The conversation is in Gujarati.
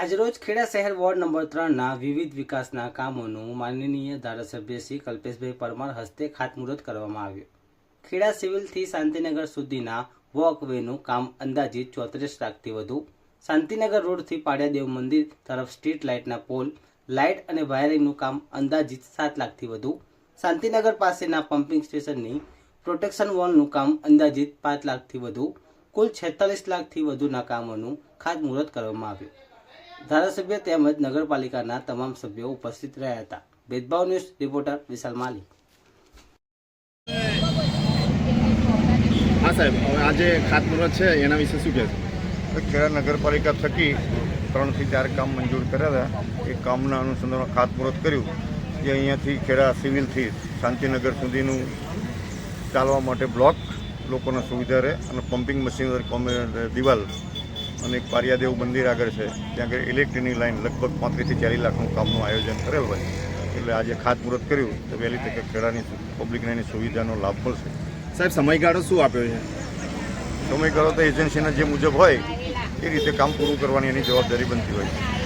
આજરોજ ખેડા શહેર વોર્ડ નંબર ત્રણના વિવિધ વિકાસના કામોનું માનનીય ધારાસભ્ય શ્રી કલ્પેશભાઈ પરમાર હસ્તે ખાતમુહૂર્ત કરવામાં આવ્યું. ખેડા સિવિલથી શાંતિનગર સુધીના વોકવેનું કામ અંદાજિત ચોત્રીસ લાખથી વધુ. શાંતિનગર રોડથી પાડિયાદેવ મંદિર તરફ સ્ટ્રીટ લાઇટના પોલ, લાઇટ અને વાયરિંગનું કામ અંદાજિત સાત લાખથી વધુ. શાંતિનગર પાસેના પમ્પિંગ સ્ટેશનની પ્રોટેક્શન વોલનું કામ અંદાજિત પાંચ લાખથી વધુ. કુલ છેતાલીસ લાખથી વધુના કામોનું ખાતમુહૂર્ત કરવામાં આવ્યું. ધારાસભ્ય તેમજ નગરપાલિકાના તમામ સભ્યો ઉપસ્થિત રહ્યા હતા. ભેદભાવ ન્યૂઝ રિપોર્ટર વિશાલ માલી હા સાહેબ હવે આજે ખાતમુહૂર્ત છે એના વિશે શું કહેશો? ખેડા નગરપાલિકા થકી ત્રણથી ચાર કામ મંજૂર કર્યા હતા. એ કામના અનુસંધાનમાં ખાતમુહૂર્ત કર્યું જે અહીંયાથી ખેડા સિવિલથી શાંતિનગર સુધીનું ચાલવા માટે બ્લોક લોકોને સુવિધા રહે અને પમ્પિંગ મશીન કોમે દિવાલ અને એક પારિયાદેવ મંદિર આગળ છે ત્યાં આગળ ઇલેક્ટ્રિકની લાઈન લગભગ પાંત્રીસથી ચાલીસ લાખનું કામનું આયોજન કરેલ હોય. એટલે આજે ખાતમુહૂર્ત કર્યું તો વહેલી તકે ખેડાની પબ્લિકને એની સુવિધાનો લાભ મળશે. સાહેબ સમયગાળો શું આપ્યો છે? સમયગાળો તો એજન્સીના જે મુજબ હોય એ રીતે કામ પૂરું કરવાની એની જવાબદારી બનતી હોય છે.